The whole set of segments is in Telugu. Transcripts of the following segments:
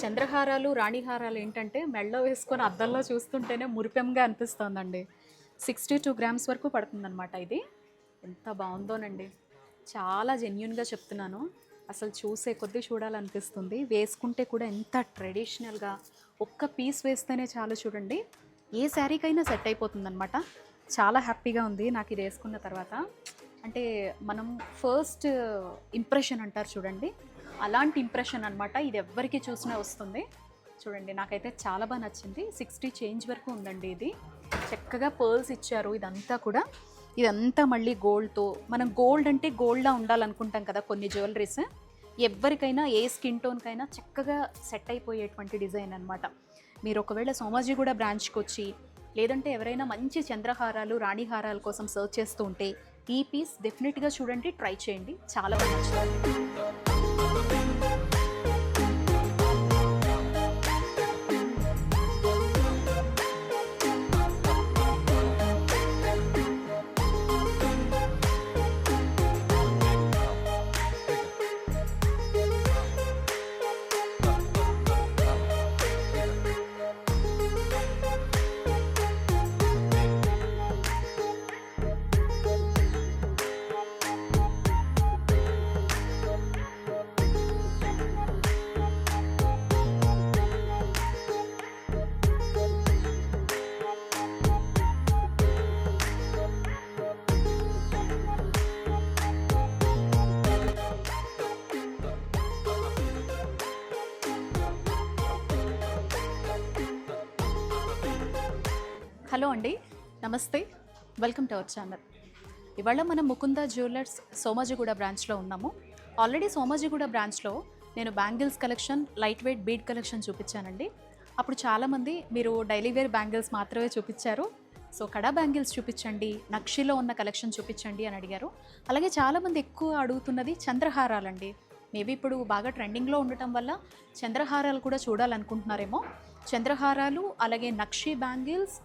చంద్రహారాలు రాణిహారాలు ఏంటంటే మెడలో వేసుకొని అద్దంలో చూస్తుంటేనే మురిపెంగా అనిపిస్తుందండి. సిక్స్టీ టూ గ్రామ్స్ వరకు పడుతుందన్నమాట ఇది. ఎంత బాగుందోనండి. చాలా జెన్యున్గా చెప్తున్నాను. అసలు చూసే కొద్దీ చూడాలనిపిస్తుంది. వేసుకుంటే కూడా ఎంత ట్రెడిషనల్గా ఒక్క పీస్ వేస్తేనే చాలు చూడండి. ఏ శారీకైనా సెట్ అయిపోతుందన్నమాట. చాలా హ్యాపీగా ఉంది నాకు ఇది వేసుకున్న తర్వాత. అంటే మనం ఫస్ట్ ఇంప్రెషన్ అంటారు చూడండి. అలాంటి ఇంప్రెషన్ అనమాట ఇది ఎవ్వరికి చూసినా వస్తుంది. చూడండి నాకైతే చాలా బాగా నచ్చింది. సిక్స్టీ చేంజ్ వరకు ఉందండి ఇది. చక్కగా పర్ల్స్ ఇచ్చారు ఇదంతా కూడా. ఇదంతా మళ్ళీ గోల్డ్తో మనం గోల్డ్ అంటే గోల్డ్లా ఉండాలనుకుంటాం కదా కొన్ని జ్యువెలరీస్ ఎవరికైనా ఏ స్కిన్ టోన్కైనా చక్కగా సెట్ అయిపోయేటువంటి డిజైన్ అనమాట మీరు ఒకవేళ సోమాజిగూడ బ్రాంచ్కి వచ్చి లేదంటే ఎవరైనా మంచి చంద్రహారాలు రాణిహారాల కోసం సర్చ్ చేస్తూ ఉంటే ఈ పీస్ డెఫినెట్గా చూడండి ట్రై చేయండి. చాలా బాగా Alabama. హలో అండి. నమస్తే. Welcome to our channel. ఇవాళ మనం ముకుంద జ్యువెలర్స్ సోమాజిగూడ బ్రాంచ్లో ఉన్నాము. ఆల్రెడీ సోమాజిగూడ బ్రాంచ్లో నేను bangles collection light weight bead collection చూపించానండి. అప్పుడు చాలామంది మీరు డైలీ వేర్ బ్యాంగిల్స్ మాత్రమే చూపించారు. సో కడా బ్యాంగిల్స్ చూపించండి నక్షిలో ఉన్న కలెక్షన్ చూపించండి అని అడిగారు. అలాగే చాలామంది ఎక్కువ అడుగుతున్నది చంద్రహారాలండి. మేబీ ఇప్పుడు బాగా ట్రెండింగ్లో ఉండటం వల్ల చంద్రహారాలు కూడా చూడాలనుకుంటున్నారేమో. చంద్రహారాలు అలాగే నక్షి బ్యాంగిల్స్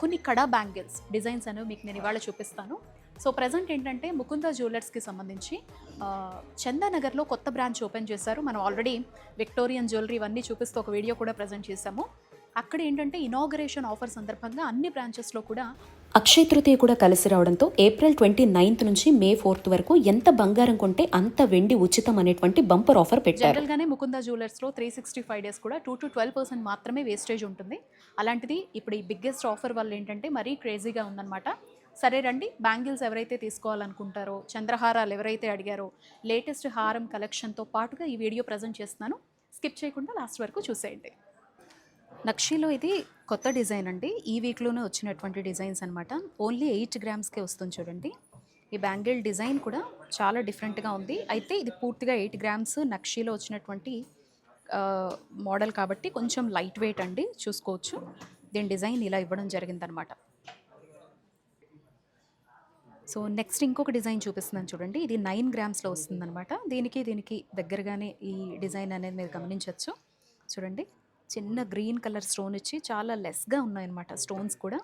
కొన్ని కడా బ్యాంగిల్స్ డిజైన్స్ అనేవి మీకు నేను ఇవాళ చూపిస్తాను. సో ప్రజెంట్ ఏంటంటే ముకుంద జ్యువెలర్స్కి సంబంధించి చందానగర్లో కొత్త బ్రాంచ్ ఓపెన్ చేశారు. మనం ఆల్రెడీ విక్టోరియన్ జ్యువెలరీ ఇవన్నీ చూపిస్తూ ఒక వీడియో కూడా ప్రజెంట్ చేశాము. అక్కడ ఏంటంటే ఇనాగరేషన్ ఆఫర్ సందర్భంగా అన్ని బ్రాంచెస్లో కూడా అక్షయ తృతీయ కూడా కలిసి రావడంతో ఏప్రిల్ ట్వంటీ నైన్త్ నుంచి మే ఫోర్త్ వరకు ఎంత బంగారం కొంటే అంత వెండి ఉచితం అనేటువంటి బంపర్ ఆఫర్ పెట్టారు. జనరల్గానే ముకుంద జ్యువెలర్స్లో త్రీ సిక్స్టీ ఫైవ్ డేస్ కూడా టూ టు ట్వెల్వ్ పర్సెంట్ మాత్రమే వేస్టేజ్ ఉంటుంది. అలాంటిది ఇప్పుడు ఈ బిగ్గెస్ట్ ఆఫర్ వల్ల ఏంటంటే మరీ క్రేజీగా ఉందన్నమాట. సరే రండి బ్యాంగిల్స్ ఎవరైతే తీసుకోవాలనుకుంటారో చంద్రహారాలు ఎవరైతే అడిగారో లేటెస్ట్ హారం కలెక్షన్తో పాటుగా ఈ వీడియో ప్రజెంట్ చేస్తున్నాను. స్కిప్ చేయకుండా లాస్ట్ వరకు చూసేయండి. నక్షిలో ఇది కొత్త డిజైన్ అండి. ఈ వీక్లోనే వచ్చినటువంటి డిజైన్స్ అనమాట ఓన్లీ ఎయిట్ గ్రామ్స్కే వస్తుంది చూడండి. ఈ బ్యాంగిల్ డిజైన్ కూడా చాలా డిఫరెంట్గా ఉంది. అయితే ఇది పూర్తిగా ఎయిట్ గ్రామ్స్ నక్షిలో వచ్చినటువంటి మోడల్ కాబట్టి కొంచెం లైట్ వెయిట్ అండి. చూసుకోవచ్చు. దీని డిజైన్ ఇలా ఇవ్వడం జరిగిందనమాట సో నెక్స్ట్ ఇంకొక డిజైన్ చూపిస్తున్నాను చూడండి. ఇది నైన్ గ్రామ్స్లో వస్తుందన్నమాట. దీనికి దీనికి దగ్గరగానే ఈ డిజైన్ అనేది మీరు గమనించవచ్చు చూడండి. చిన్న గ్రీన్ కలర్ స్టోన్ ఇచ్చి చాలా లెస్గా ఉన్నాయన్నమాట స్టోన్స్ కూడా.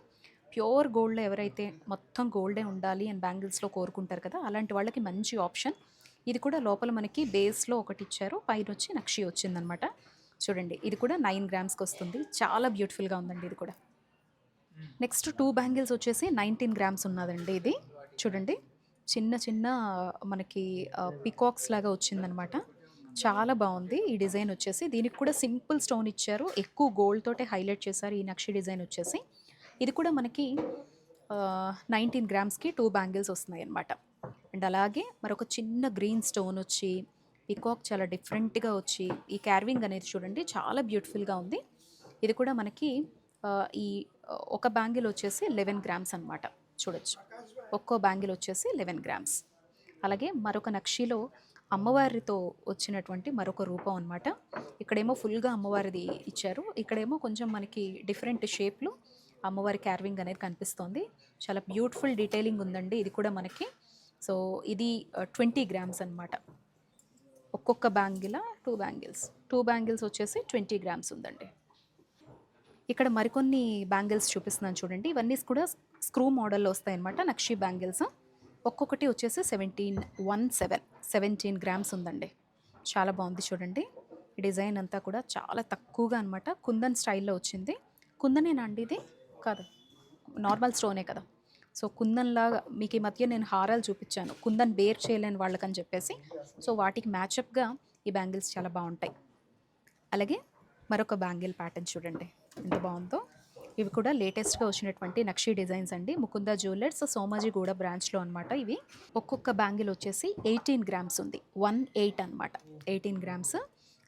ప్యూర్ గోల్డ్లో ఎవరైతే మొత్తం గోల్డే ఉండాలి అని బ్యాంగిల్స్లో కోరుకుంటారు కదా అలాంటి వాళ్ళకి మంచి ఆప్షన్. ఇది కూడా లోపల మనకి బేస్లో ఒకటి ఇచ్చారు పైన వచ్చి నక్షి వచ్చిందనమాట చూడండి ఇది కూడా నైన్ గ్రామ్స్కి వస్తుంది. చాలా బ్యూటిఫుల్గా ఉందండి ఇది కూడా. నెక్స్ట్ టూ బ్యాంగిల్స్ వచ్చేసి నైన్టీన్ గ్రామ్స్ ఉన్నదండి ఇది. చూడండి చిన్న చిన్న మనకి పికాక్స్ లాగా వచ్చిందనమాట చాలా బాగుంది. ఈ డిజైన్ వచ్చేసి దీనికి కూడా సింపుల్ స్టోన్ ఇచ్చారు. ఎక్కువ గోల్డ్ తోటే హైలైట్ చేశారు ఈ నక్షి డిజైన్ వచ్చేసి. ఇది కూడా మనకి నైన్టీన్ గ్రామ్స్కి టూ బ్యాంగిల్స్ వస్తున్నాయి అనమాట అండ్ అలాగే మరొక చిన్న గ్రీన్ స్టోన్ వచ్చి పికాక్ చాలా డిఫరెంట్గా వచ్చి ఈ క్యార్వింగ్ అనేది చూడండి చాలా బ్యూటిఫుల్గా ఉంది. ఇది కూడా మనకి ఈ ఒక బ్యాంగిల్ వచ్చేసి లెవెన్ గ్రామ్స్ అనమాట చూడొచ్చు. ఒక్కో బ్యాంగిల్ వచ్చేసి లెవెన్ గ్రామ్స్. అలాగే మరొక నక్షిలో అమ్మవారితో వచ్చినటువంటి మరొక రూపం అనమాట ఇక్కడేమో ఫుల్గా అమ్మవారిది ఇచ్చారు. ఇక్కడేమో కొంచెం మనకి డిఫరెంట్ షేప్లో అమ్మవారి క్యార్వింగ్ అనేది కనిపిస్తోంది. చాలా బ్యూటిఫుల్ డీటెయిలింగ్ ఉందండి. ఇది కూడా మనకి. సో ఇది ట్వంటీ గ్రామ్స్ అనమాట ఒక్కొక్క bangle two bangles. Two bangles వచ్చేసి ట్వంటీ గ్రామ్స్ ఉందండి. ఇక్కడ మరికొన్ని బ్యాంగిల్స్ చూపిస్తున్నాను చూడండి. ఇవన్నీ కూడా స్క్రూ మోడల్లో వస్తాయన్నమాట. నక్షి బ్యాంగిల్స్. ఒక్కొక్కటి వచ్చేసి seventeen one seven. Seventeen grams ఉందండి. చాలా బాగుంది చూడండి. డిజైన్ అంతా కూడా చాలా తక్కువగా అనమాట కుందన్ స్టైల్లో వచ్చింది. కుందనేనా అండి ఇది? కాదు. నార్మల్ స్టోనే కదా. సో కుందన్లాగా మీకు ఈ మధ్య నేను హారాలు చూపించాను. కుందన్ బేర్ చేయలేని వాళ్ళకని చెప్పేసి. సో వాటికి మ్యాచప్గా ఈ బ్యాంగిల్స్ చాలా బాగుంటాయి. అలాగే మరొక బ్యాంగిల్ ప్యాటర్న్ చూడండి. ఎంత బాగుందో. ఇవి కూడా లేటెస్ట్గా వచ్చినటువంటి నక్షీ డిజైన్స్ అండి. ముకుంద జ్యువెలర్స్ సోమాజిగూడ బ్రాంచ్లో అనమాట ఇవి. ఒక్కొక్క బ్యాంగిల్ వచ్చేసి ఎయిటీన్ గ్రామ్స్ ఉంది. వన్ ఎయిట్ అనమాట ఎయిటీన్ గ్రామ్స్.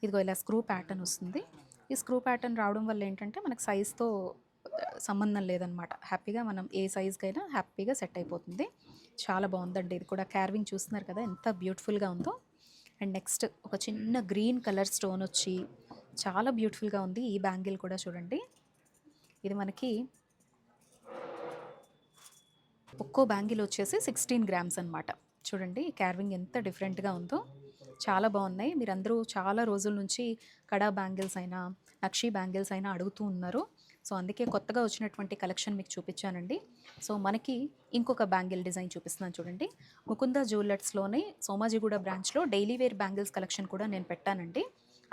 ఇదిగో ఇలా స్క్రూ ప్యాటర్న్ వస్తుంది. ఈ స్క్రూ ప్యాటర్న్ రావడం వల్ల ఏంటంటే మనకు సైజ్తో సంబంధం లేదనమాట హ్యాపీగా మనం ఏ సైజ్కైనా హ్యాపీగా సెట్ అయిపోతుంది. చాలా బాగుందండి. ఇది కూడా క్యార్వింగ్ చూస్తున్నారు కదా ఎంత బ్యూటిఫుల్గా ఉందో. అండ్ నెక్స్ట్ ఒక చిన్న గ్రీన్ కలర్ స్టోన్ వచ్చి చాలా బ్యూటిఫుల్గా ఉంది ఈ బ్యాంగిల్ కూడా చూడండి. ఇది మనకి ఒక్కో బ్యాంగిల్ వచ్చేసి సిక్స్టీన్ గ్రామ్స్ అనమాట చూడండి క్యార్వింగ్ ఎంత డిఫరెంట్గా ఉందో. చాలా బాగున్నాయి. మీరందరూ చాలా రోజుల నుంచి కడా బ్యాంగిల్స్ అయినా నక్షీ బ్యాంగిల్స్ అయినా అడుగుతూ ఉన్నారు. సో అందుకే కొత్తగా వచ్చినటువంటి కలెక్షన్ మీకు చూపించానండి. సో మనకి ఇంకొక బ్యాంగిల్ డిజైన్ చూపిస్తున్నాను చూడండి. ముకుంద జ్యువెలర్స్లోనే సోమాజిగూడ బ్రాంచ్లో డైలీ వేర్ బ్యాంగిల్స్ కలెక్షన్ కూడా నేను పెట్టానండి.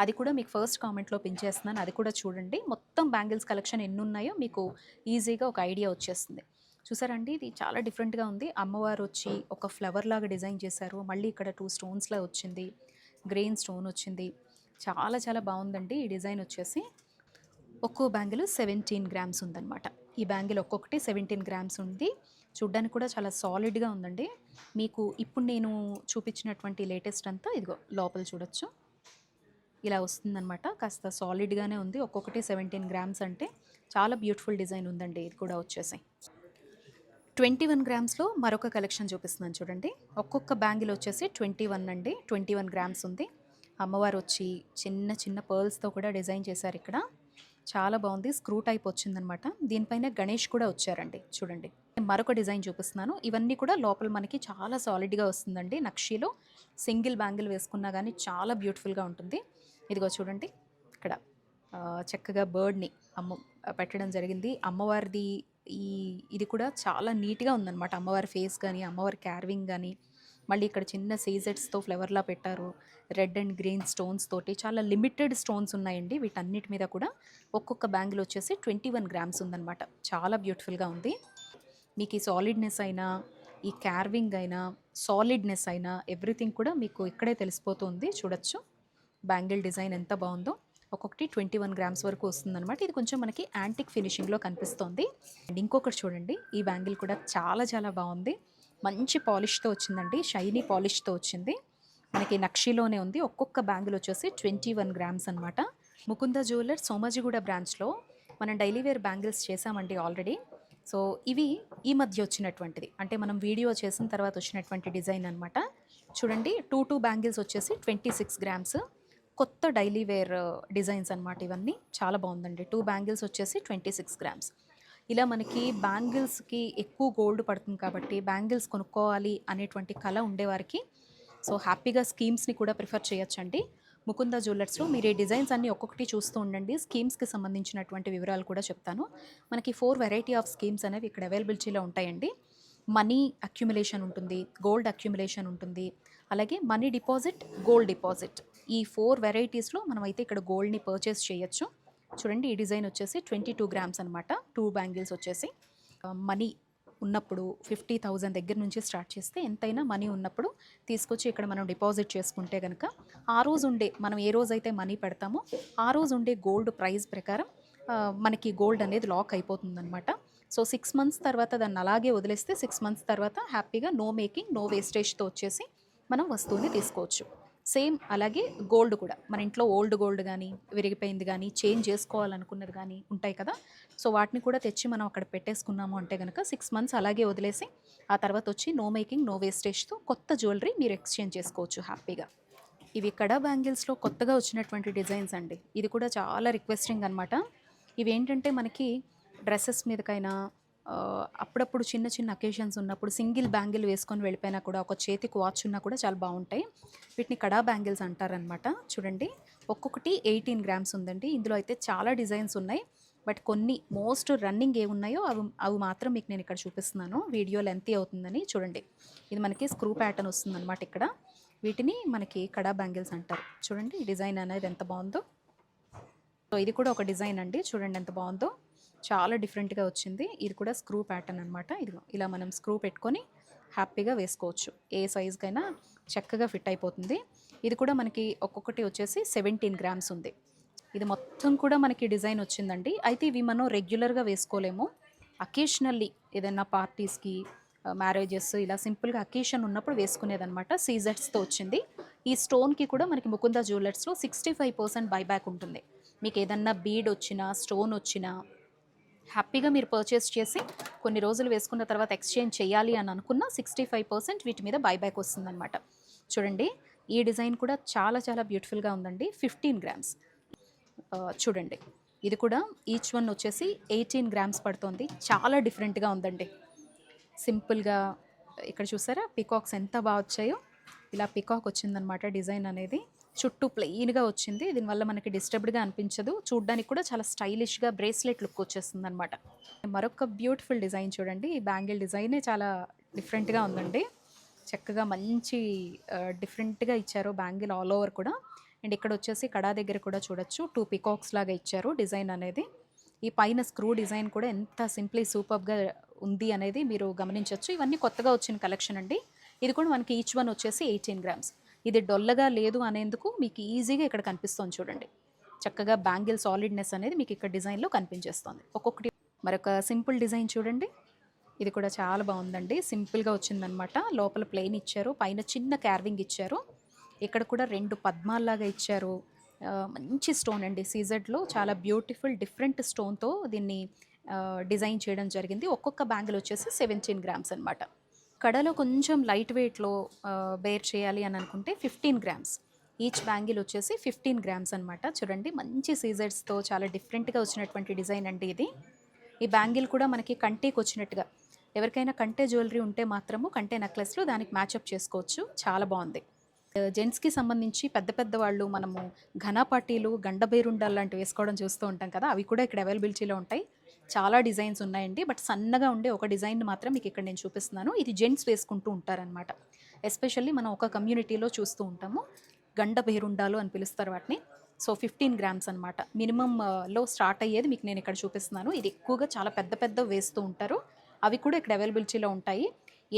అది కూడా మీకు ఫస్ట్ కామెంట్లో పిన్ చేస్తున్నాను. అది కూడా చూడండి. మొత్తం బ్యాంగిల్స్ కలెక్షన్ ఎన్ని ఉన్నాయో మీకు ఈజీగా ఒక ఐడియా వచ్చేస్తుంది. చూసారండి? ఇది చాలా డిఫరెంట్గా ఉంది. అమ్మవారు వచ్చి ఒక ఫ్లవర్ లాగా డిజైన్ చేశారు. మళ్ళీ ఇక్కడ టూ స్టోన్స్లా వచ్చింది. గ్రెయిన్ స్టోన్ వచ్చింది. చాలా చాలా బాగుందండి ఈ డిజైన్ వచ్చేసి. ఒక్కో బ్యాంగిల్ సెవెంటీన్ గ్రామ్స్ ఉందన్నమాట. ఈ బ్యాంగిల్ ఒక్కొక్కటి సెవెంటీన్ గ్రామ్స్ ఉంది. చూడ్డానికి కూడా చాలా సాలిడ్గా ఉందండి. మీకు ఇప్పుడు నేను చూపించినటువంటి లేటెస్ట్ అంతా ఇదిగో లోపల చూడొచ్చు. ఇలా వస్తుందనమాట కాస్త సాలిడ్గానే ఉంది. ఒక్కొక్కటి సెవెంటీన్ గ్రామ్స్ అంటే చాలా బ్యూటిఫుల్ డిజైన్ ఉందండి. ఇది కూడా వచ్చేసి. ట్వంటీ వన్ గ్రామ్స్లో మరొక కలెక్షన్ చూపిస్తున్నాను చూడండి. ఒక్కొక్క బ్యాంగిల్ వచ్చేసి ట్వంటీ వన్ అండి. ట్వంటీ వన్ గ్రామ్స్ ఉంది. అమ్మవారు వచ్చి చిన్న చిన్న పర్ల్స్తో కూడా డిజైన్ చేశారు ఇక్కడ. చాలా బాగుంది. స్క్రూ టైప్ వచ్చిందనమాట దీనిపైన గణేష్ కూడా వచ్చారండి. చూడండి. మరొక డిజైన్ చూపిస్తున్నాను. ఇవన్నీ కూడా లోపల మనకి చాలా సాలిడ్గా వస్తుందండి. నక్షీలో సింగిల్ బ్యాంగిల్ వేసుకున్నా కానీ చాలా బ్యూటిఫుల్గా ఉంటుంది. ఇదిగో చూడండి. ఇక్కడ చక్కగా బర్డ్ని అమ్మ పెట్టడం జరిగింది. అమ్మవారిది ఈ ఇది కూడా చాలా నీట్గా ఉందన్నమాట. అమ్మవారి ఫేస్ కానీ అమ్మవారి క్యార్వింగ్ కానీ మళ్ళీ ఇక్కడ చిన్న సీజెట్స్తో ఫ్లవర్లా పెట్టారు. రెడ్ అండ్ గ్రీన్ స్టోన్స్ తోటి చాలా లిమిటెడ్ స్టోన్స్ ఉన్నాయండి. వీటన్నిటి మీద కూడా ఒక్కొక్క బ్యాంగిల్ వచ్చేసి ట్వంటీ వన్ గ్రామ్స్ ఉందన్నమాట. చాలా బ్యూటిఫుల్గా ఉంది. మీకు ఈ సాలిడ్నెస్ అయినా ఈ క్యార్వింగ్ అయినా సాలిడ్నెస్ అయినా ఎవ్రీథింగ్ కూడా మీకు ఇక్కడే తెలిసిపోతుంది. చూడొచ్చు. బ్యాంగిల్ డిజైన్ ఎంత బాగుందో ఒక్కొక్కటి ట్వంటీ వన్ గ్రామ్స్ వరకు వస్తుందన్నమాట. ఇది కొంచెం మనకి యాంటిక్ ఫినిషింగ్లో కనిపిస్తోంది. అండ్ ఇంకొకటి చూడండి ఈ బ్యాంగిల్ కూడా చాలా చాలా బాగుంది. మంచి పాలిష్తో వచ్చిందండి షైనీ పాలిష్తో వచ్చింది. మనకి నక్షీలోనే ఉంది. ఒక్కొక్క బ్యాంగిల్ వచ్చేసి ట్వంటీ వన్ గ్రామ్స్ అనమాట ముకుంద జ్యువెలర్ సోమాజిగూడ బ్రాంచ్లో మనం డైలీ వేర్ బ్యాంగిల్స్ చేసామండి ఆల్రెడీ. సో ఇవి ఈ మధ్య వచ్చినటువంటిది. అంటే మనం వీడియో చేసిన తర్వాత వచ్చినటువంటి డిజైన్ అనమాట చూడండి టూ టూ బ్యాంగిల్స్ వచ్చేసి ట్వంటీ సిక్స్ గ్రామ్స్. కొత్త డైలీ వేర్ డిజైన్స్ అనమాట ఇవన్నీ. చాలా బాగుందండి. టూ బ్యాంగిల్స్ వచ్చేసి ట్వంటీ సిక్స్ గ్రామ్స్ ఇలా మనకి బ్యాంగిల్స్కి ఎక్కువ గోల్డ్ పడుతుంది కాబట్టి బ్యాంగిల్స్ కొనుక్కోవాలి అనేటువంటి కళ ఉండేవారికి సో హ్యాపీగా స్కీమ్స్ని కూడా ప్రిఫర్ చేయొచ్చండి. ముకుంద జ్యువెలర్స్లో మీరు ఈ డిజైన్స్ అన్ని ఒక్కొక్కటి చూస్తూ ఉండండి. స్కీమ్స్కి సంబంధించినటువంటి వివరాలు కూడా చెప్తాను. మనకి ఫోర్ వెరైటీ ఆఫ్ స్కీమ్స్ అనేవి ఇక్కడ అవైలబిలిటీలో ఉంటాయండి. మనీ అక్యుములేషన్ ఉంటుంది గోల్డ్ అక్యుములేషన్ ఉంటుంది అలాగే మనీ డిపాజిట్ గోల్డ్ డిపాజిట్ ఈ ఫోర్ వెరైటీస్లో మనం అయితే ఇక్కడ గోల్డ్ని పర్చేస్ చేయొచ్చు. చూడండి ఈ డిజైన్ వచ్చేసి ట్వంటీ టూ గ్రామ్స్ అనమాట టూ బ్యాంగిల్స్ వచ్చేసి. మనీ ఉన్నప్పుడు ఫిఫ్టీ థౌజండ్ దగ్గర నుంచి స్టార్ట్ చేస్తే ఎంతైనా మనీ ఉన్నప్పుడు తీసుకొచ్చి ఇక్కడ మనం డిపాజిట్ చేసుకుంటే కనుక ఆ రోజు ఉండే మనం ఏ రోజైతే మనీ పెడతామో ఆ రోజు ఉండే గోల్డ్ ప్రైస్ ప్రకారం మనకి గోల్డ్ అనేది లాక్ అయిపోతుందన్నమాట. సో సిక్స్ మంత్స్ తర్వాత దాన్ని అలాగే వదిలేస్తే సిక్స్ మంత్స్ తర్వాత హ్యాపీగా నో మేకింగ్ నో వేస్టేజ్తో వచ్చేసి మనం వస్తువుని తీసుకోవచ్చు. సేమ్ అలాగే గోల్డ్ కూడా. మన ఇంట్లో ఓల్డ్ గోల్డ్ కానీ విరిగిపోయింది కానీ చేంజ్ చేసుకోవాలనుకున్నది కానీ ఉంటాయి కదా. సో వాటిని కూడా తెచ్చి మనం అక్కడ పెట్టేసుకున్నాము అంటే కనుక సిక్స్ మంత్స్ అలాగే వదిలేసి ఆ తర్వాత వచ్చి నో మేకింగ్ నో వేస్టేజ్తో కొత్త జ్యువెలరీ మీరు ఎక్స్చేంజ్ చేసుకోవచ్చు హ్యాపీగా. ఇవి కడా బ్యాంగిల్స్లో కొత్తగా వచ్చినటువంటి డిజైన్స్ అండి. ఇది కూడా చాలా రిక్వెస్టింగ్ అనమాట ఇవి ఏంటంటే మనకి డ్రెస్సెస్ మీదకైనా అప్పుడప్పుడు చిన్న చిన్న అకేషన్స్ ఉన్నప్పుడు సింగిల్ బ్యాంగిల్ వేసుకొని వెళ్ళిపోయినా కూడా ఒక చేతికి వాచ్ ఉన్నా కూడా చాలా బాగుంటాయి. వీటిని కడా బ్యాంగిల్స్ అంటారనమాట చూడండి ఒక్కొక్కటి ఎయిటీన్ గ్రామ్స్ ఉందండి. ఇందులో అయితే చాలా డిజైన్స్ ఉన్నాయి. బట్ కొన్ని మోస్ట్ రన్నింగ్ ఏ ఉన్నాయో అవి అవి మాత్రం మీకు నేను ఇక్కడ చూపిస్తున్నాను. వీడియో లెంతీ అవుతుందని చూడండి. ఇది మనకి స్క్రూ ప్యాటర్న్ వస్తుందన్నమాట ఇక్కడ. వీటిని మనకి కడా బ్యాంగిల్స్ అంటారు. చూడండి డిజైన్ అనేది ఎంత బాగుందో. సో ఇది కూడా ఒక డిజైన్ అండి. చూడండి ఎంత బాగుందో. చాలా డిఫరెంట్గా వచ్చింది. ఇది కూడా స్క్రూ ప్యాటర్న్ అనమాట ఇది ఇలా మనం స్క్రూ పెట్టుకొని హ్యాపీగా వేసుకోవచ్చు. ఏ సైజ్కైనా చక్కగా ఫిట్ అయిపోతుంది. ఇది కూడా మనకి ఒక్కొక్కటి వచ్చేసి సెవెంటీన్ గ్రామ్స్ ఉంది. ఇది మొత్తం కూడా మనకి డిజైన్ వచ్చిందండి. అయితే ఇవి మనం రెగ్యులర్గా వేసుకోలేము. అకేషనల్లీ ఏదైనా పార్టీస్కి మ్యారేజెస్ ఇలా సింపుల్గా అకేషన్ ఉన్నప్పుడు వేసుకునేదనమాట సీజర్స్తో వచ్చింది. ఈ స్టోన్కి కూడా మనకి ముకుంద జ్యువెలర్స్లో సిక్స్టీ ఫైవ్ పర్సెంట్ బైబ్యాక్ ఉంటుంది. మీకు ఏదన్నా బీడ్ వచ్చినా స్టోన్ వచ్చినా హ్యాపీగా మీరు పర్చేస్ చేసి కొన్ని రోజులు వేసుకున్న తర్వాత ఎక్స్చేంజ్ చేయాలి అని అనుకున్న సిక్స్టీ ఫైవ్ పర్సెంట్ వీటి మీద బైబ్యాక్ వస్తుందన్నమాట. చూడండి ఈ డిజైన్ కూడా చాలా చాలా బ్యూటిఫుల్గా ఉందండి. ఫిఫ్టీన్ గ్రామ్స్ చూడండి ఇది కూడా ఈచ్ వన్ వచ్చేసి ఎయిటీన్ గ్రామ్స్ పడుతుంది. చాలా డిఫరెంట్గా ఉందండి. సింపుల్గా ఇక్కడ చూసారా? పికాక్స్ ఎంత బాగా వచ్చాయో. ఇలా పికాక్ వచ్చిందనమాట డిజైన్ అనేది. చుట్టూ ప్లెయిన్గా వచ్చింది. దీనివల్ల మనకి డిస్టర్బ్డ్గా అనిపించదు. చూడ్డానికి కూడా చాలా స్టైలిష్గా బ్రేస్లెట్ లుక్ వచ్చేస్తుంది అనమాట మరొక బ్యూటిఫుల్ డిజైన్ చూడండి. ఈ బ్యాంగిల్ డిజైనే చాలా డిఫరెంట్గా ఉందండి. చక్కగా మంచి డిఫరెంట్గా ఇచ్చారు బ్యాంగిల్ ఆల్ ఓవర్ కూడా. అండ్ ఇక్కడ వచ్చేసి కడా దగ్గర కూడా చూడొచ్చు. టూ పికాక్స్ లాగా ఇచ్చారు డిజైన్ అనేది. ఈ పైన స్క్రూ డిజైన్ కూడా ఎంత సింప్లీ సూపర్గా ఉంది అనేది మీరు గమనించవచ్చు ఇవన్నీ కొత్తగా వచ్చిన కలెక్షన్ అండి. ఇది కూడా మనకి ఈచ్ వన్ వచ్చేసి ఎయిటీన్ గ్రామ్స్ ఇది డొల్లగా లేదు అనేందుకు మీకు ఈజీగా ఇక్కడ కనిపిస్తుంది చూడండి. చక్కగా బ్యాంగిల్ సాలిడ్నెస్ అనేది మీకు ఇక్కడ డిజైన్లో కనిపించేస్తుంది. ఒక్కొక్కటి మరొక సింపుల్ డిజైన్ చూడండి. ఇది కూడా చాలా బాగుందండి. సింపుల్గా వచ్చిందనమాట లోపల ప్లెయిన్ ఇచ్చారు పైన చిన్న క్యార్వింగ్ ఇచ్చారు. ఇక్కడ కూడా రెండు పద్మాల్లాగా ఇచ్చారు. మంచి స్టోన్ అండి. సీజర్లో చాలా బ్యూటిఫుల్ డిఫరెంట్ స్టోన్తో దీన్ని డిజైన్ చేయడం జరిగింది. ఒక్కొక్క బ్యాంగిల్ వచ్చేసి సెవెంటీన్ గ్రామ్స్ అనమాట కడలో కొంచెం లైట్ వెయిట్లో బేర్ చేయాలి అని అనుకుంటే ఫిఫ్టీన్ గ్రామ్స్. ఈచ్ బ్యాంగిల్ వచ్చేసి ఫిఫ్టీన్ గ్రామ్స్ అనమాట చూడండి మంచి సీజర్స్తో చాలా డిఫరెంట్గా వచ్చినటువంటి డిజైన్ అండి ఇది. ఈ బ్యాంగిల్ కూడా మనకి కంటికి వచ్చినట్టుగా. ఎవరికైనా కంటే జ్యువెలరీ ఉంటే మాత్రము కంటే నెక్లెస్లు దానికి మ్యాచప్ చేసుకోవచ్చు. చాలా బాగుంది. జెంట్స్కి సంబంధించి పెద్ద పెద్ద వాళ్ళు మనము ఘన పార్టీలు గండబేరుండాలు లాంటివి వేసుకోవడం చూస్తూ ఉంటాం కదా అవి కూడా ఇక్కడ అవైలబిలిటీలో ఉంటాయి. చాలా డిజైన్స్ ఉన్నాయండి బట్ సన్నగా ఉండే ఒక డిజైన్ మాత్రం మీకు ఇక్కడ నేను చూపిస్తున్నాను. ఇది జెంట్స్ వేసుకుంటూ ఉంటారనమాట ఎస్పెషల్లీ మనం ఒక కమ్యూనిటీలో చూస్తూ ఉంటాము. గండ బేరుండాలు అని పిలుస్తారు వాటిని. సో ఫిఫ్టీన్ గ్రామ్స్ అనమాట మినిమంలో స్టార్ట్ అయ్యేది మీకు నేను ఇక్కడ చూపిస్తున్నాను. ఇది ఎక్కువగా చాలా పెద్ద పెద్ద వేస్తూ ఉంటారు. అవి కూడా ఇక్కడ అవైలబిలిటీలో ఉంటాయి.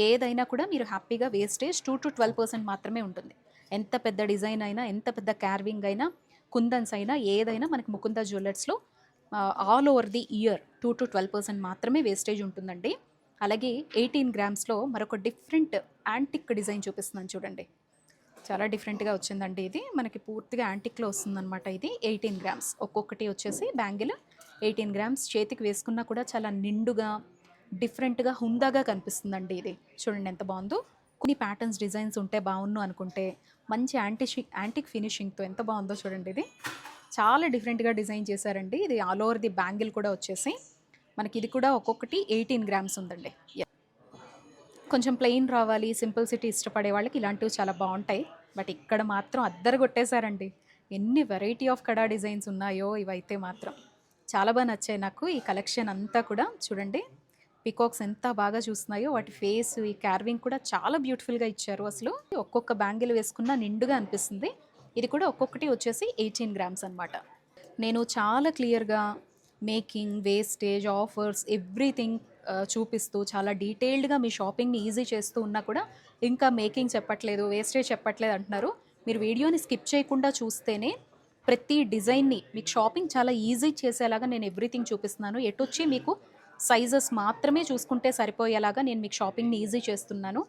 ఏదైనా కూడా మీరు హ్యాపీగా wastage two to twelve percent మాత్రమే ఉంటుంది. ఎంత పెద్ద డిజైన్ అయినా ఎంత పెద్ద క్యార్వింగ్ అయినా కుందన్స్ అయినా ఏదైనా మనకి Mukunda జ్యువెలర్స్లో all over the year two to twelve percent మాత్రమే వేస్టేజ్ ఉంటుందండి. అలాగే ఎయిటీన్ గ్రామ్స్లో మరొక డిఫరెంట్ యాంటిక్ డిజైన్ చూపిస్తున్నాను చూడండి. చాలా డిఫరెంట్గా వచ్చిందండి ఇది. మనకి పూర్తిగా యాంటిక్లో వస్తుందన్నమాట ఇది. ఎయిటీన్ గ్రామ్స్ ఒక్కొక్కటి వచ్చేసి బ్యాంగిల్ ఎయిటీన్ గ్రామ్స్ చేతికి వేసుకున్నా కూడా చాలా నిండుగా డిఫరెంట్గా హుందాగా కనిపిస్తుందండి ఇది. చూడండి ఎంత బాగుందో. కొన్ని ప్యాటర్న్స్ డిజైన్స్ ఉంటే బాగున్ను అనుకుంటే మంచి యాంటీ యాంటిక్ ఫినిషింగ్తో ఎంత బాగుందో చూడండి ఇది. చాలా డిఫరెంట్గా డిజైన్ చేశారండి. ఇది ఆల్ ఓవర్ ది బ్యాంగిల్ కూడా వచ్చేసి మనకి ఇది కూడా ఒక్కొక్కటి ఎయిటీన్ గ్రామ్స్ ఉందండి. కొంచెం ప్లెయిన్ రావాలి సింపుల్ సిటీ ఇష్టపడే వాళ్ళకి ఇలాంటివి చాలా బాగుంటాయి. బట్ ఇక్కడ మాత్రం అద్దరు కొట్టేశారండి. ఎన్ని వెరైటీ ఆఫ్ కడా డిజైన్స్ ఉన్నాయో ఇవైతే మాత్రం. చాలా బాగా నచ్చాయి నాకు ఈ కలెక్షన్ అంతా కూడా. చూడండి పికాక్స్ ఎంత బాగా చూస్తున్నాయో వాటి ఫేస్ ఈ క్యార్వింగ్ కూడా చాలా బ్యూటిఫుల్గా ఇచ్చారు అసలు. ఒక్కొక్క బ్యాంగిల్ వేసుకున్నా నిండుగా అనిపిస్తుంది. ఇది కూడా ఒక్కొక్కటి వచ్చేసి ఎయిటీన్ గ్రామ్స్ అనమాట నేను చాలా క్లియర్గా మేకింగ్ వేస్టేజ్ ఆఫర్స్ ఎవ్రీథింగ్ చూపిస్తూ చాలా డీటెయిల్డ్గా మీ షాపింగ్ని ఈజీ చేస్తూ ఉన్నా కూడా ఇంకా మేకింగ్ చెప్పట్లేదు వేస్టేజ్ చెప్పట్లేదు అంటున్నారు. మీరు వీడియోని స్కిప్ చేయకుండా చూస్తేనే ప్రతి డిజైన్ని మీకు షాపింగ్ చాలా ఈజీ చేసేలాగా నేను ఎవ్రీథింగ్ చూపిస్తున్నాను. ఎటొచ్చి మీకు సైజెస్ మాత్రమే చూసుకుంటే సరిపోయేలాగా నేను మీకు షాపింగ్ని ఈజీ చేస్తున్నాను.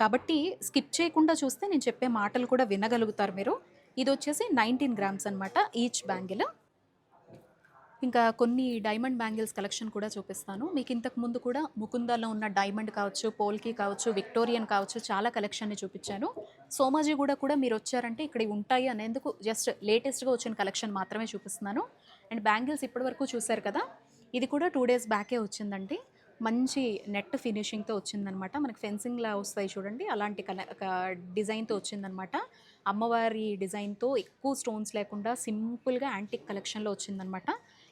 కాబట్టి స్కిప్ చేయకుండా చూస్తే నేను చెప్పే మాటలు కూడా వినగలుగుతారు మీరు. ఇది వచ్చేసి నైన్టీన్ గ్రామ్స్ అనమాట ఈచ్ బ్యాంగిల్. ఇంకా కొన్ని డైమండ్ బ్యాంగిల్స్ కలెక్షన్ కూడా చూపిస్తాను. మీకు ఇంతకు ముందు కూడా ముకుందాలో ఉన్న డైమండ్ కావచ్చు పోల్కి కావచ్చు విక్టోరియన్ కావచ్చు చాలా కలెక్షన్ని చూపించాను. సోమాజీ కూడా కూడా మీరు వచ్చారంటే ఇక్కడ ఉంటాయి అనేందుకు జస్ట్ లేటెస్ట్గా వచ్చిన కలెక్షన్ మాత్రమే చూపిస్తున్నాను. అండ్ బ్యాంగిల్స్ ఇప్పటివరకు చూశారు కదా ఇది కూడా టూ డేస్ బ్యాకే వచ్చిందండి. మంచి నెట్ ఫినిషింగ్తో వచ్చిందనమాట మనకి ఫెన్సింగ్లా వస్తాయి చూడండి అలాంటి కల డిజైన్తో వచ్చిందనమాట అమ్మవారి డిజైన్తో ఎక్కువ స్టోన్స్ లేకుండా సింపుల్గా యాంటిక్ కలెక్షన్లో వచ్చిందనమాట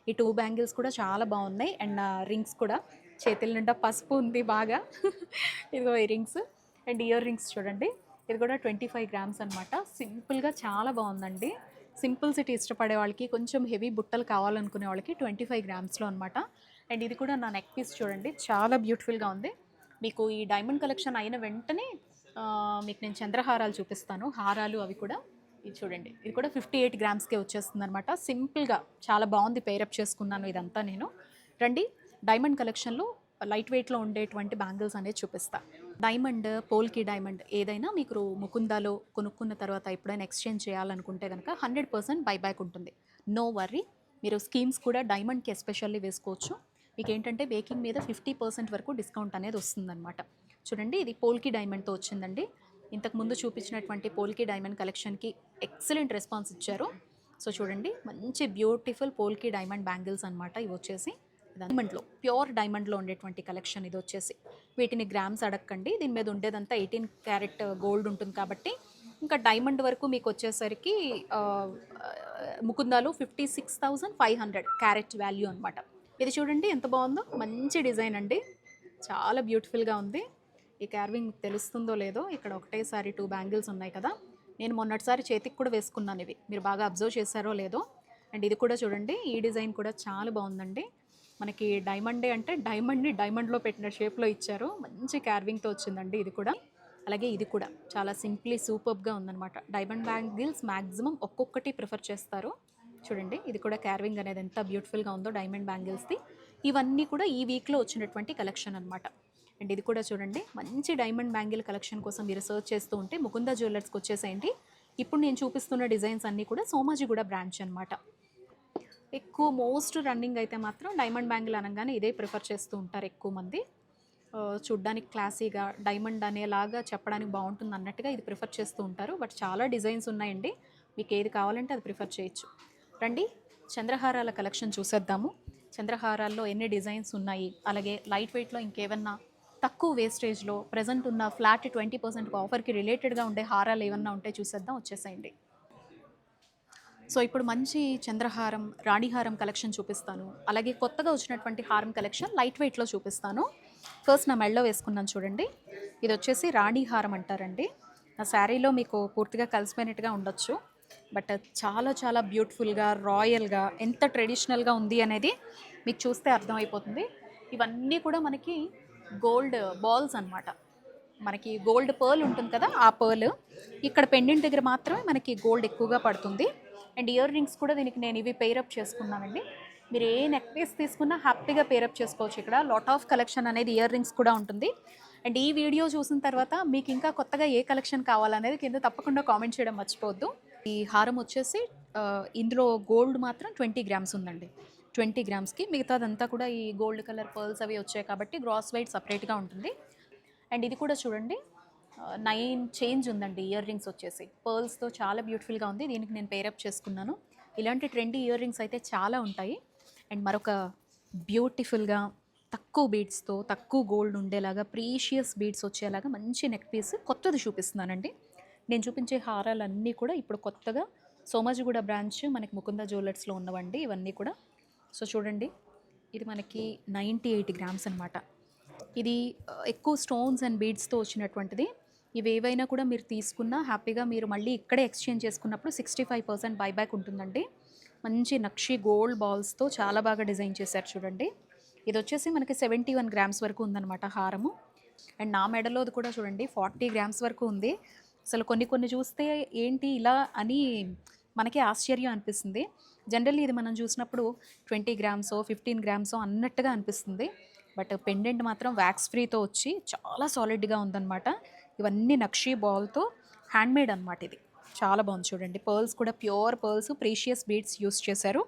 ఈ టూ బ్యాంగిల్స్ కూడా చాలా బాగున్నాయి. అండ్ రింగ్స్ కూడా. చేతుల నిండా పసుపు ఉంది బాగా. ఇదిగో ఈ రింగ్స్. అండ్ ఇయర్ రింగ్స్ చూడండి. ఇది కూడా ట్వంటీ ఫైవ్ గ్రామ్స్ అనమాట సింపుల్గా చాలా బాగుందండి. సింపుల్ సిటీ ఇష్టపడే వాళ్ళకి కొంచెం హెవీ బుట్టలు కావాలనుకునే వాళ్ళకి ట్వంటీ ఫైవ్ గ్రామ్స్లో అనమాట అండ్ ఇది కూడా నా నెక్ పీస్ చూడండి. చాలా బ్యూటిఫుల్గా ఉంది. మీకు ఈ డైమండ్ కలెక్షన్ అయిన వెంటనే మీకు నేను చంద్రహారాలు చూపిస్తాను. హారాలు అవి కూడా ఇది చూడండి. ఇది కూడా ఫిఫ్టీ ఎయిట్ గ్రామ్స్కే వచ్చేస్తుంది అనమాట సింపుల్గా చాలా బాగుంది. పేరప్ చేసుకున్నాను ఇదంతా నేను. రండి డైమండ్ కలెక్షన్లో లైట్ వెయిట్లో ఉండేటువంటి బ్యాంగిల్స్ అనేది చూపిస్తా. డైమండ్ పోల్కి డైమండ్ ఏదైనా మీకు ముకుందాలో కొనుక్కున్న తర్వాత ఎప్పుడైనా ఎక్స్చేంజ్ చేయాలనుకుంటే కనుక హండ్రెడ్ పర్సెంట్ బైబ్యాక్ ఉంటుంది. నో వర్రీ మీరు స్కీమ్స్ కూడా డైమండ్కి ఎస్పెషల్లీ వేసుకోవచ్చు. మీకు ఏంటంటే బేకింగ్ మీద ఫిఫ్టీ పర్సెంట్ వరకు డిస్కౌంట్ అనేది వస్తుందన్నమాట. చూడండి ఇది పోల్కి డైమండ్తో వచ్చిందండి. ఇంతకు ముందు చూపించినటువంటి పోల్కి డైమండ్ కలెక్షన్కి ఎక్సలెంట్ రెస్పాన్స్ ఇచ్చారు. సో చూడండి మంచి బ్యూటిఫుల్ పోల్కి డైమండ్ బ్యాంగిల్స్ అనమాట ఇవి వచ్చేసి. డైమండ్లో ప్యూర్ డైమండ్లో ఉండేటువంటి కలెక్షన్ ఇది వచ్చేసి. వీటిని గ్రామ్స్ అడగండి దీని మీద ఉండేదంతా ఎయిటీన్ క్యారెట్ గోల్డ్ ఉంటుంది కాబట్టి. ఇంకా డైమండ్ వరకు మీకు వచ్చేసరికి ముకుందాలు fifty six thousand five hundred carat value అనమాట ఇది చూడండి ఎంత బాగుందో. మంచి డిజైన్ అండి. చాలా బ్యూటిఫుల్గా ఉంది. ఈ క్యార్వింగ్ మీకు తెలుస్తుందో లేదో ఇక్కడ ఒకటేసారి టూ బ్యాంగిల్స్ ఉన్నాయి కదా. నేను మొన్నటిసారి చేతికి కూడా వేసుకున్నాను ఇవి. మీరు బాగా అబ్జర్వ్ చేశారో లేదో. అండ్ ఇది కూడా చూడండి ఈ డిజైన్ కూడా చాలా బాగుందండి. మనకి డైమండే అంటే డైమండ్ని డైమండ్లో పెట్టిన షేప్లో ఇచ్చారు. మంచి క్యార్వింగ్తో వచ్చిందండి ఇది కూడా. అలాగే ఇది కూడా చాలా సింప్లీ సూపర్గా ఉందన్నమాట. డైమండ్ బ్యాంగిల్స్ మ్యాక్సిమం ఒక్కొక్కటి ప్రిఫర్ చేస్తారు. చూడండి ఇది కూడా క్యార్వింగ్ అనేది ఎంత బ్యూటిఫుల్గా ఉందో డైమండ్ బ్యాంగిల్స్ది ఇవన్నీ కూడా ఈ వీక్లో వచ్చినటువంటి కలెక్షన్ అనమాట అండ్ ఇది కూడా చూడండి మంచి డైమండ్ బ్యాంగిల్ కలెక్షన్ కోసం మీరు సర్చ్ చేస్తూ ఉంటే ముకుంద జ్యువెలర్స్కి వచ్చేసేయండి. ఇప్పుడు నేను చూపిస్తున్న డిజైన్స్ అన్నీ కూడా సోమాజిగూడ బ్రాంచ్ అనమాట ఎక్కువ మోస్ట్ రన్నింగ్ అయితే మాత్రం డైమండ్ బ్యాంగిల్ అనగానే ఇదే ప్రిఫర్ చేస్తూ ఉంటారు ఎక్కువ మంది. చూడ్డానికి క్లాసీగా డైమండ్ అనేలాగా చెప్పడానికి బాగుంటుంది అన్నట్టుగా ఇది ప్రిఫర్ చేస్తూ ఉంటారు. బట్ చాలా డిజైన్స్ ఉన్నాయండి. మీకు ఏది కావాలంటే అది ప్రిఫర్ చేయొచ్చు. రండి చంద్రహారాల కలెక్షన్ చూసేద్దాము. చంద్రహారాల్లో ఎన్ని డిజైన్స్ ఉన్నాయి? అలాగే లైట్ వెయిట్లో ఇంకేమన్నా తక్కువ వేస్టేజ్లో ప్రజెంట్ ఉన్న ఫ్లాట్ ట్వంటీ పర్సెంట్ ఆఫర్కి రిలేటెడ్గా ఉండే హారాలు ఏమన్నా ఉంటే చూసేద్దాం వచ్చేసేయండి. సో ఇప్పుడు మంచి చంద్రహారం రాణిహారం కలెక్షన్ చూపిస్తాను. అలాగే కొత్తగా వచ్చినటువంటి హారం కలెక్షన్ లైట్ వెయిట్లో చూపిస్తాను. ఫస్ట్ నా మెళ్ళో వేసుకున్నాను చూడండి. ఇది వచ్చేసి రాణిహారం అంటారండి. నా శారీలో మీకు పూర్తిగా కలిసిపోయినట్టుగా ఉండొచ్చు. బట్ చాలా చాలా బ్యూటిఫుల్గా రాయల్గా ఎంత ట్రెడిషనల్గా ఉంది అనేది మీకు చూస్తే అర్థమైపోతుంది. ఇవన్నీ కూడా మనకి గోల్డ్ బాల్స్ అనమాట మనకి గోల్డ్ పర్ల్ ఉంటుంది కదా ఆ పర్ల్. ఇక్కడ పెండెంట్ దగ్గర మాత్రమే మనకి గోల్డ్ ఎక్కువగా పడుతుంది. అండ్ ఇయర్ రింగ్స్ కూడా దీనికి నేను ఇవి పేరప్ చేసుకున్నానండి. మీరు ఏ నెక్ పీస్ తీసుకున్నా హ్యాపీగా పేరప్ చేసుకోవచ్చు ఇక్కడ. లాట్ ఆఫ్ కలెక్షన్ అనేది ఇయర్ రింగ్స్ కూడా ఉంటుంది. అండ్ ఈ వీడియో చూసిన తర్వాత మీకు ఇంకా కొత్తగా ఏ కలెక్షన్ కావాలనేది కింద తప్పకుండా కామెంట్ చేయడం మర్చిపోవద్దు. ఈ హారం వచ్చేసి ఇందులో గోల్డ్ మాత్రం ట్వంటీ గ్రామ్స్ ఉందండి. ట్వంటీ గ్రామ్స్కి. మిగతాదంతా కూడా ఈ గోల్డ్ కలర్ పర్ల్స్ అవి వచ్చాయి కాబట్టి గ్రాస్ వైట్ సపరేట్గా ఉంటుంది. అండ్ ఇది కూడా చూడండి నైన్ చేంజ్ ఉందండి ఇయర్ రింగ్స్ వచ్చేసి. పర్ల్స్తో చాలా బ్యూటిఫుల్గా ఉంది. దీనికి నేను పేరప్ చేసుకున్నాను. ఇలాంటి ట్రెండీ ఇయర్ రింగ్స్ అయితే చాలా ఉంటాయి. అండ్ మరొక బ్యూటిఫుల్గా తక్కువ బీడ్స్తో తక్కువ గోల్డ్ ఉండేలాగా ప్రీషియస్ బీడ్స్ వచ్చేలాగా మంచి నెక్ పీస్ కొత్తది చూపిస్తున్నానండి. నేను చూపించే హారాలన్నీ కూడా ఇప్పుడు కొత్తగా సోమాజిగూడ బ్రాంచ్ మనకి ముకుంద జ్యువెలర్స్లో ఉన్నవండి. ఇవన్నీ కూడా సో చూడండి ఇది మనకి నైంటీ ఎయిట్ గ్రామ్స్ అనమాట ఇది ఎక్కువ స్టోన్స్ అండ్ బీడ్స్తో వచ్చినటువంటిది. ఇవి ఏవైనా కూడా మీరు తీసుకున్నా హ్యాపీగా మీరు మళ్ళీ ఇక్కడే ఎక్స్చేంజ్ చేసుకున్నప్పుడు సిక్స్టీ ఫైవ్ పర్సెంట్ బైబ్యాక్ ఉంటుందండి. మంచి నక్షి గోల్డ్ బాల్స్తో చాలా బాగా డిజైన్ చేశారు చూడండి. ఇది వచ్చేసి మనకి సెవెంటీ వన్ గ్రామ్స్ వరకు ఉందన్నమాట హారము. అండ్ నా మెడలోది కూడా చూడండి ఫార్టీ గ్రామ్స్ వరకు ఉంది. అసలు కొన్ని కొన్ని చూస్తే ఏంటి ఇలా అని మనకి ఆశ్చర్యం అనిపిస్తుంది. జనరల్లీ ఇది మనం చూసినప్పుడు ట్వంటీ గ్రామ్సో ఫిఫ్టీన్ గ్రామ్సో అన్నట్టుగా అనిపిస్తుంది. బట్ పెండెంట్ మాత్రం వ్యాక్స్ ఫ్రీతో వచ్చి చాలా సాలిడ్గా ఉందన్నమాట. ఇవన్నీ నక్షీ బాల్తో హ్యాండ్మేడ్ అనమాట ఇది. చాలా బాగుంది చూడండి. పర్ల్స్ కూడా pure pearls precious beads use చేశారు.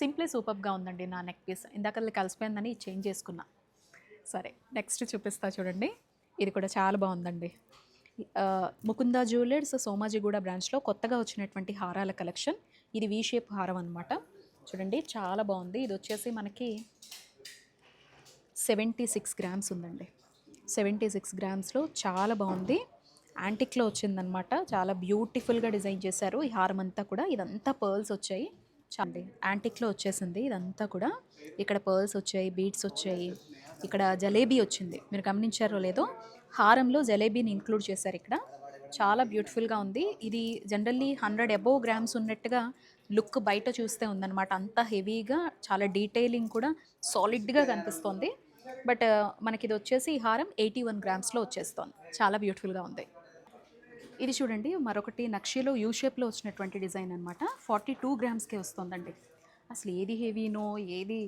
సింప్లీ సూపర్గా ఉందండి నా నెక్ పీస్. ఇందాక కలిసిపోయిందని చేంజ్ చేసుకున్నా. సరే నెక్స్ట్ చూపిస్తా చూడండి. ఇది కూడా చాలా బాగుందండి. ముకుందా జ్యువెలర్స్ సోమాజిగూడ బ్రాంచ్లో కొత్తగా వచ్చినటువంటి హారాల కలెక్షన్. ఇది వీ షేప్ హారం అనమాట చూడండి చాలా బాగుంది. ఇది వచ్చేసి మనకి సెవెంటీ సిక్స్ గ్రామ్స్ ఉందండి. సెవెంటీ సిక్స్ గ్రామ్స్లో చాలా బాగుంది. యాంటిక్లో వచ్చిందనమాట చాలా బ్యూటిఫుల్గా డిజైన్ చేశారు. ఈ హారం అంతా కూడా. ఇదంతా పర్ల్స్ వచ్చాయి. చాలండి. యాంటిక్లో వచ్చేసింది. ఇదంతా కూడా. ఇక్కడ పర్ల్స్ వచ్చాయి బీడ్స్ వచ్చాయి. ఇక్కడ జలేబీ వచ్చింది. మీరు గమనించారో లేదో. హారంలో జలేబీని ఇంక్లూడ్ చేశారు ఇక్కడ. చాలా బ్యూటిఫుల్గా ఉంది. ఇది జనరల్లీ హండ్రెడ్ అబోవ్ గ్రామ్స్ ఉన్నట్టుగా లుక్ బయట చూస్తే ఉందన్నమాట. అంత హెవీగా చాలా డీటెయిలింగ్ కూడా సాలిడ్గా కనిపిస్తోంది. బట్ మనకి ఇది వచ్చేసి ఈ హారం ఎయిటీ వన్ గ్రామ్స్లో వచ్చేస్తోంది. చాలా బ్యూటిఫుల్గా ఉంది. ఇది చూడండి మరొకటి నక్షిలో యూ షేప్లో వచ్చినటువంటి డిజైన్ అనమాట ఫార్టీ టూ గ్రామ్స్కే వస్తుందండి. అసలు ఏది హెవీనో ఏది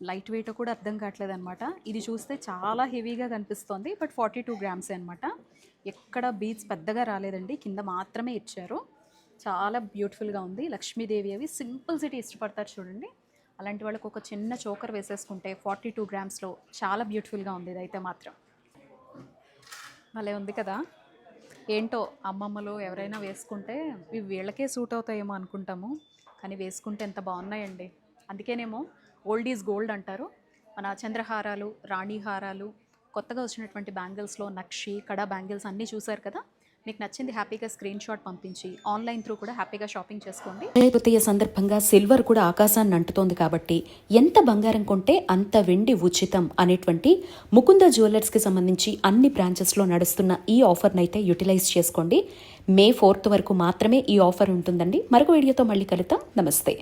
లైట్ వెయిట్ కూడా అర్థం కావట్లేదు అనమాట ఇది చూస్తే చాలా హెవీగా కనిపిస్తోంది బట్ ఫార్టీ టూ గ్రామ్సే అనమాట ఎక్కడ బీచ్ పెద్దగా రాలేదండి. కింద మాత్రమే ఇచ్చారు. చాలా బ్యూటిఫుల్గా ఉంది. లక్ష్మీదేవి అవి సింపుల్ సిటీ ఇష్టపడతారు చూడండి. అలాంటి వాళ్ళకి ఒక చిన్న చోకర్ వేసేసుకుంటే ఫార్టీ టూ గ్రామ్స్లో చాలా బ్యూటిఫుల్గా ఉంది ఇదైతే మాత్రం. భలే ఉంది కదా. ఏంటో అమ్మమ్మలు ఎవరైనా వేసుకుంటే ఇవి వీళ్ళకే సూట్ అవుతాయేమో అనుకుంటాము. కానీ వేసుకుంటే ఎంత బాగున్నాయండి. అందుకేనేమో ఓల్డ్ ఈజ్ గోల్డ్ అంటారు. మన చంద్రహారాలు రాణిహారాలు కొత్తగా వచ్చినటువంటి బ్యాంగిల్స్లో నక్షి కడా బ్యాంగిల్స్ అన్నీ చూసారు కదా? మీకు నచ్చింది హ్యాపీగా స్క్రీన్ షాట్ పంపించి ఆన్లైన్ త్రూ కూడా హ్యాపీగా షాపింగ్ చేసుకోండి. తృతీయ సందర్భంగా సిల్వర్ కూడా ఆకాశాన్ని అంటుతోంది కాబట్టి ఎంత బంగారం కొంటే అంత వెండి ఉచితం అనేటువంటి ముకుంద జ్యువెలర్స్కి సంబంధించి అన్ని బ్రాంచెస్లో నడుస్తున్న ఈ ఆఫర్ని అయితే యూటిలైజ్ చేసుకోండి. మే ఫోర్త్ వరకు మాత్రమే ఈ ఆఫర్ ఉంటుందండి. మరొక వీడియోతో మళ్ళీ కలుద్దాం. నమస్తే.